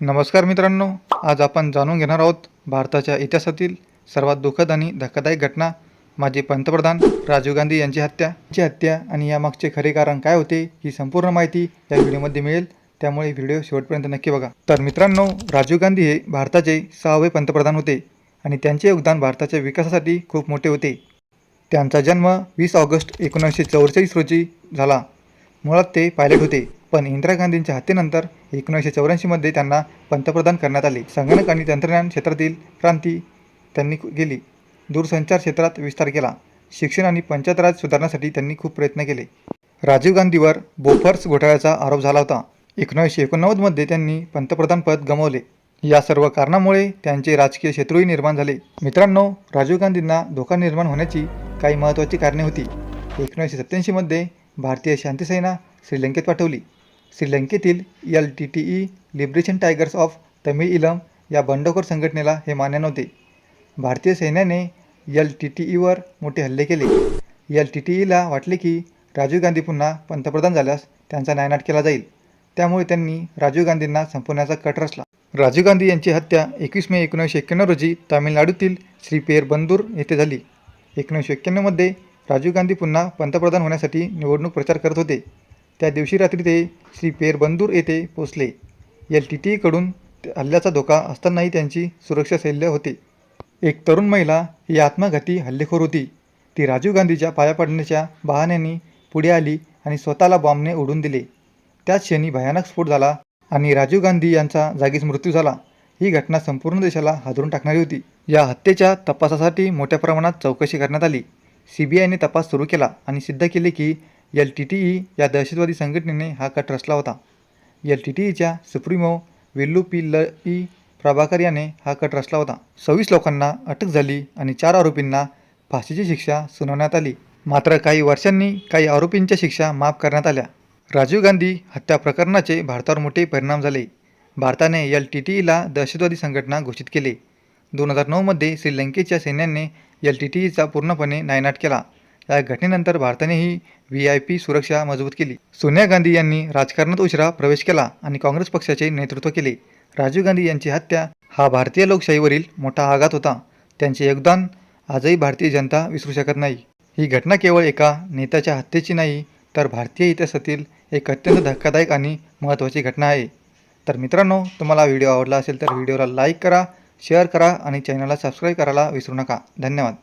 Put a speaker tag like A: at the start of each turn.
A: नमस्कार मित्रांनो आज आपण जाणून घेणार आहोत भारताच्या इतिहासातील सर्वात दुःखद आणि धक्कादायक घटना. माजी पंतप्रधान राजीव गांधी यांची हत्या. यांची हत्या आणि यामागचे खरे कारण काय होते ही संपूर्ण माहिती या व्हिडिओमध्ये मिळेल. त्यामुळे व्हिडिओ शेवटपर्यंत नक्की बघा. तर मित्रांनो राजीव गांधी हे भारताचे सहावे पंतप्रधान होते आणि त्यांचे योगदान भारताच्या विकासासाठी खूप मोठे होते. त्यांचा जन्म वीस ऑगस्ट एकोणीसशे चौवेचाळीस रोजी झाला. मुळात ते पायलट होते. पण इंदिरा गांधींच्या हत्येनंतर एकोणीसशे चौऱ्याऐंशीमध्ये त्यांना पंतप्रधान करण्यात आले. संगणक आणि तंत्रज्ञान क्षेत्रातील क्रांती त्यांनी केली दूरसंचार क्षेत्रात विस्तार केला. शिक्षण आणि पंचायत राज सुधारण्यासाठी त्यांनी खूप प्रयत्न केले. राजीव गांधीवर बोफर्स घोटाळ्याचा आरोप झाला होता. एकोणीसशे एकोणनव्वदमध्ये त्यांनी पंतप्रधानपद गमावले. या सर्व कारणामुळे त्यांचे राजकीय शत्रूही निर्माण झाले. मित्रांनो राजीव गांधींना धोका निर्माण होण्याची काही महत्त्वाची कारणे होती. एकोणीसशे सत्त्याऐंशीमध्ये भारतीय शांतीसेना श्रीलंकेत पाठवली. श्रीलंकेतील L T T E liberation tigers of Tamil Eelam या बंडखोर संघटनेला हे मान्य नव्हते. भारतीय सैन्याने एल टी टी ईवर मोठे हल्ले केले. एल टी टी ईला वाटले की राजीव गांधी पुन्हा पंतप्रधान झाल्यास त्यांचा नायनाट केला जाईल. त्यामुळे त्यांनी राजीव गांधींना संपवण्याचा कट रचला. राजीव गांधी यांची हत्या एकवीस मे एकोणीसशे एक्क्याण्णव रोजी तामिळनाडूतील श्री पेरबंदूर येथे झाली. एकोणीसशे एक्क्याण्णवमध्ये राजीव गांधी पुन्हा पंतप्रधान होण्यासाठी निवडणूक प्रचार करत होते. त्या दिवशी रात्री ते श्री पेरबंदूर येथे पोचले. एल टी टी ईकडून हल्ल्याचा धोका असतानाही त्यांची सुरक्षा शैल्य होते. एक तरुण महिला ही आत्मघाती हल्लेखोर होती. ती राजीव गांधीच्या पाया पडण्याच्या बहाण्याने पुढे आली आणि स्वतःला बॉम्बने ओढून दिले. त्याच क्षणी भयानक स्फोट झाला आणि राजीव गांधी यांचा जागीच मृत्यू झाला. ही घटना संपूर्ण देशाला हादरून टाकणारी होती. या हत्येच्या तपासासाठी मोठ्या प्रमाणात चौकशी करण्यात आली. सी बी आयने तपास सुरू केला आणि सिद्ध केले की एल टी टी ई या दहशतवादी संघटनेने हा कट रचला होता. एल टी टी ईच्या supremo Velupillai Prabhakar याने हा कट रचला होता. सव्वीस लोकांना अटक झाली आणि चार आरोपींना फाशीची शिक्षा सुनावण्यात आली. मात्र काही वर्षांनी काही आरोपींच्या शिक्षा माफ करण्यात आल्या. राजीव गांधी हत्या प्रकरणाचे भारतावर मोठे परिणाम झाले. भारताने एल टी टी ईला दहशतवादी संघटना घोषित केले. दोन हजार नऊमध्ये श्रीलंकेच्या सैन्याने एल टी टी ईचा पूर्णपणे नायनाट केला. या घटनेनंतर भारतानेही व्ही आय पी सुरक्षा मजबूत केली. सोनिया गांधी यांनी राजकारणात उशिरा प्रवेश केला आणि काँग्रेस पक्षाचे नेतृत्व केले. राजीव गांधी यांची हत्या हा भारतीय लोकशाहीवरील मोठा आघात होता. त्यांचे योगदान आजही भारतीय जनता विसरू शकत नाही. ही घटना केवळ एका नेत्याच्या हत्येची नाही तर भारतीय इतिहासातील एक अत्यंत धक्कादायक आणि महत्त्वाची घटना आहे. तर मित्रांनो तुम्हाला व्हिडिओ आवडला असेल तर व्हिडिओला लाईक करा शेअर करा आणि चॅनलला सबस्क्राईब करायला विसरू नका. धन्यवाद.